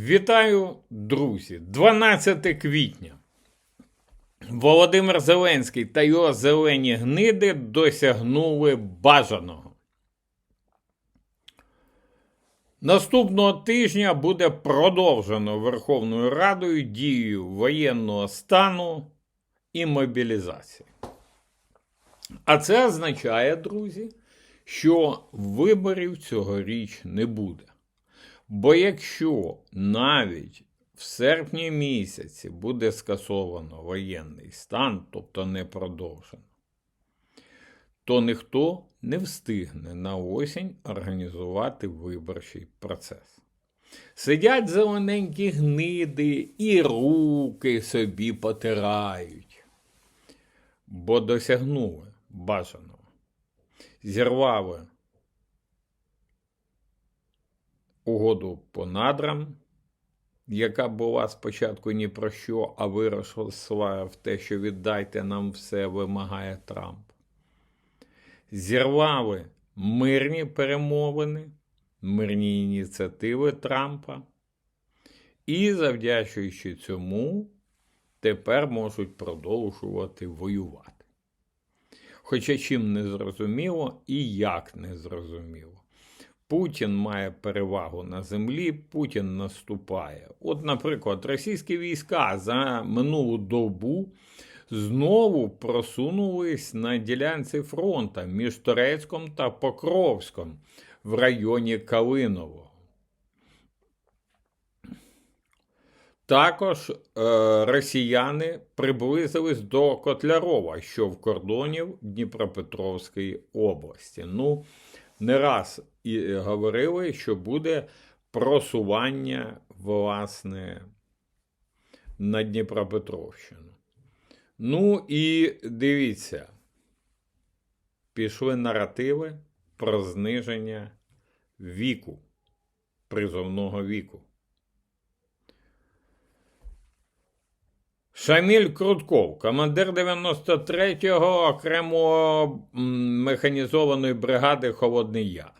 Вітаю, друзі! 12 квітня. Володимир Зеленський та його зелені гниди досягнули бажаного. Наступного тижня буде продовжено Верховною Радою дію воєнного стану і мобілізації. А це означає, друзі, що виборів цьогоріч не буде. Бо якщо навіть в серпні місяці буде скасовано воєнний стан, тобто не продовжено, то ніхто не встигне на осінь організувати виборчий процес. Сидять зелененькі гниди і руки собі потирають, бо досягнули бажаного. Зірвали угоду по надрам, яка була спочатку ні про що, а виросла в те, що віддайте нам все, вимагає Трамп. Зірвали мирні перемовини, мирні ініціативи Трампа. І, завдячуючи цьому, тепер можуть продовжувати воювати. Хоча чим не зрозуміло і як не зрозуміло. Путін має перевагу на землі, Путін наступає. От, наприклад, російські війська за минулу добу знову просунулись на ділянці фронту між Турецьком та Покровськом в районі Калиново. Також е, росіяни приблизились до Котлярова, що в кордонів Дніпропетровської області. Ну, не раз і говорили, що буде просування, власне, на Дніпропетровщину. Ну і дивіться, пішли наративи про зниження віку, призовного віку. Шаміль Крутков, командир 93-го окремого механізованої бригади Холодний Яр.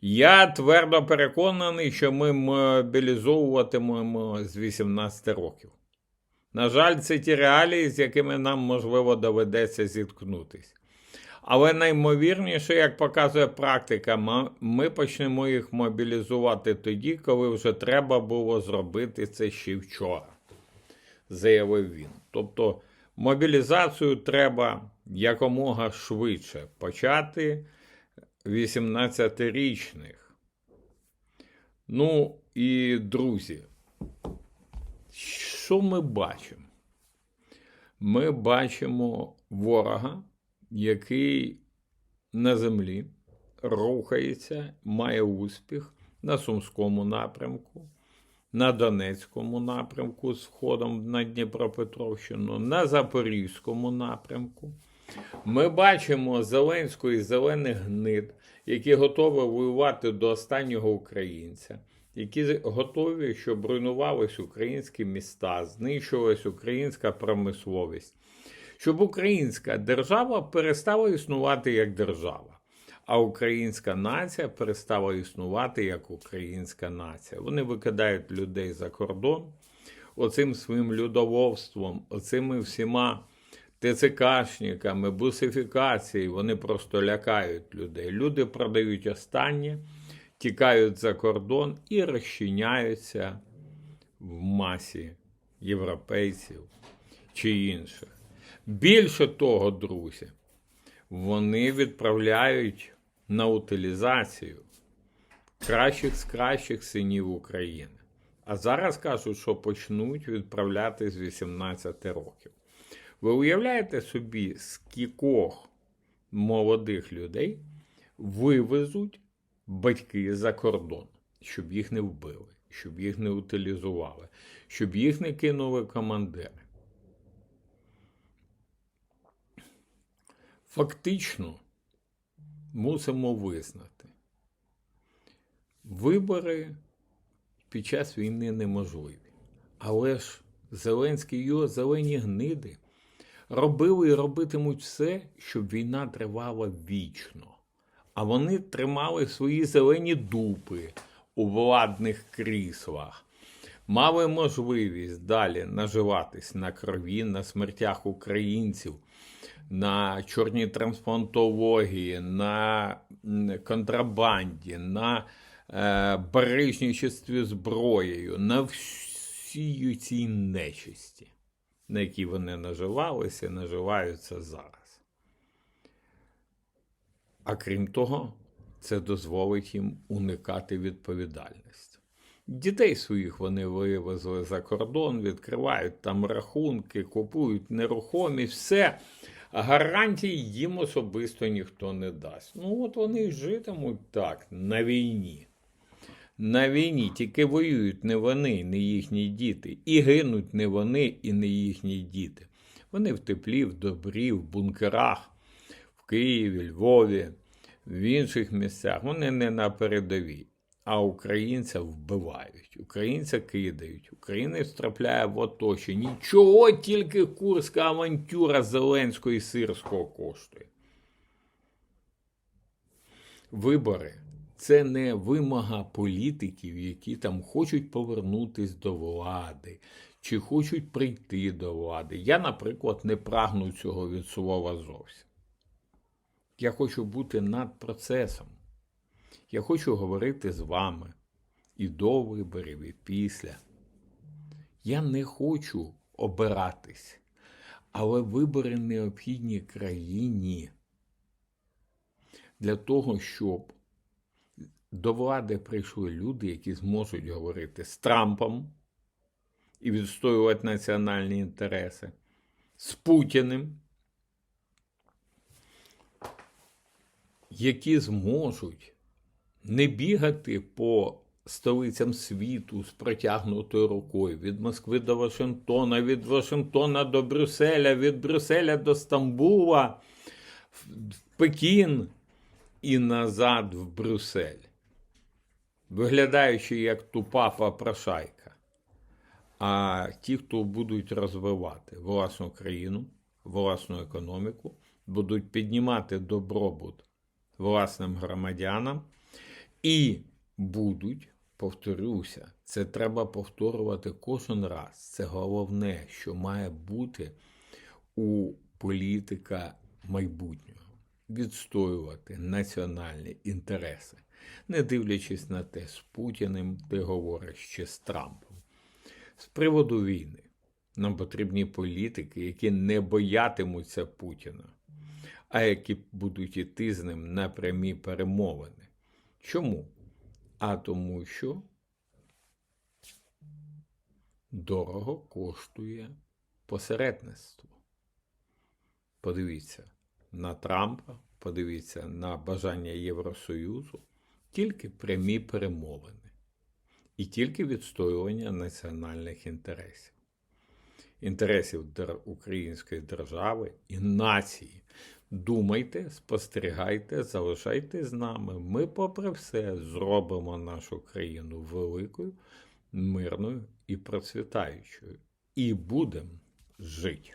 Я твердо переконаний, що ми мобілізовуватимемо з 18 років. На жаль, це ті реалії, з якими нам, можливо, доведеться зіткнутися. Але наймовірніше, як показує практика, ми почнемо їх мобілізувати тоді, коли вже треба було зробити це ще вчора, заявив він. Тобто мобілізацію треба якомога швидше почати 18-річних. Ну і друзі, що ми бачимо? Ми бачимо ворога, який на землі рухається, має успіх на Сумському напрямку, на Донецькому напрямку з входом на Дніпропетровщину, на Запорізькому напрямку. Ми бачимо Зеленського і зелених гнид, які готові воювати до останнього українця, які готові, щоб руйнувались українські міста, знищувалась українська промисловість, щоб українська держава перестала існувати як держава, а українська нація перестала існувати як українська нація. Вони викидають людей за кордон оцим своїм людовольством, оцими всіма. ТЦКшниками, бусифікацією, вони просто лякають людей. Люди продають останнє, тікають за кордон і розчиняються в масі європейців чи інших. Більше того, друзі, вони відправляють на утилізацію кращих з кращих синів України. А зараз кажуть, що почнуть відправляти з 18 років. Ви уявляєте собі, скількох молодих людей вивезуть батьки за кордон, щоб їх не вбили, щоб їх не утилізували, щоб їх не кинули командири. Фактично мусимо визнати, вибори під час війни неможливі. Але ж Зеленський і його зелені гниди робили і робитимуть все, щоб війна тривала вічно. А вони тримали свої зелені дупи у владних кріслах, мали можливість далі наживатись на крові, на смертях українців, на чорній трансплантології, на контрабанді, на е, барижничестві зброєю, на всій цій нечисті, на якій вони наживалися і наживаються зараз. А крім того, це дозволить їм уникати відповідальності. Дітей своїх вони вивезли за кордон, відкривають там рахунки, купують нерухомість, все. Гарантій їм особисто ніхто не дасть. Ну, от вони житимуть так на війні. На війні тільки воюють не вони, не їхні діти. І гинуть не вони, і не їхні діти. Вони в теплі, в добрі, в бункерах, в Києві, Львові, в інших місцях. Вони не на передовій. А українця вбивають, українця кидають, українець трапляє в оточення. Нічого тільки курська авантюра Зеленського і Сирського коштує. Вибори це не вимога політиків, які там хочуть повернутись до влади чи хочуть прийти до влади. Я, наприклад, не прагну цього від слова зовсім. Я хочу бути над процесом. Я хочу говорити з вами і до виборів, і після. Я не хочу обиратись, але вибори необхідні країні для того, щоб до влади прийшли люди, які зможуть говорити з Трампом і відстоювати національні інтереси, з Путіним, які зможуть не бігати по столицям світу з протягнутою рукою від Москви до Вашингтона, від Вашингтона до Брюсселя, від Брюсселя до Стамбула, в Пекін і назад в Брюссель, виглядаючи як тупа попрошайка. А ті, хто будуть розвивати власну країну, власну економіку, будуть піднімати добробут власним громадянам і будуть, повторюся, це треба повторювати кожен раз. Це головне, що має бути у політика майбутнього. Відстоювати національні інтереси, не дивлячись на те, з Путіним ти говориш чи з Трампом. З приводу війни нам потрібні політики, які не боятимуться Путіна, а які будуть іти з ним на прямі перемовини. Чому? А тому, що дорого коштує посередництво. Подивіться на Трампа, подивіться на бажання Євросоюзу, тільки прямі перемовини і тільки відстоювання національних інтересів, інтересів української держави і нації. Думайте, спостерігайте, залишайтесь з нами. Ми, попри все, зробимо нашу країну великою, мирною і процвітаючою. І будемо жити.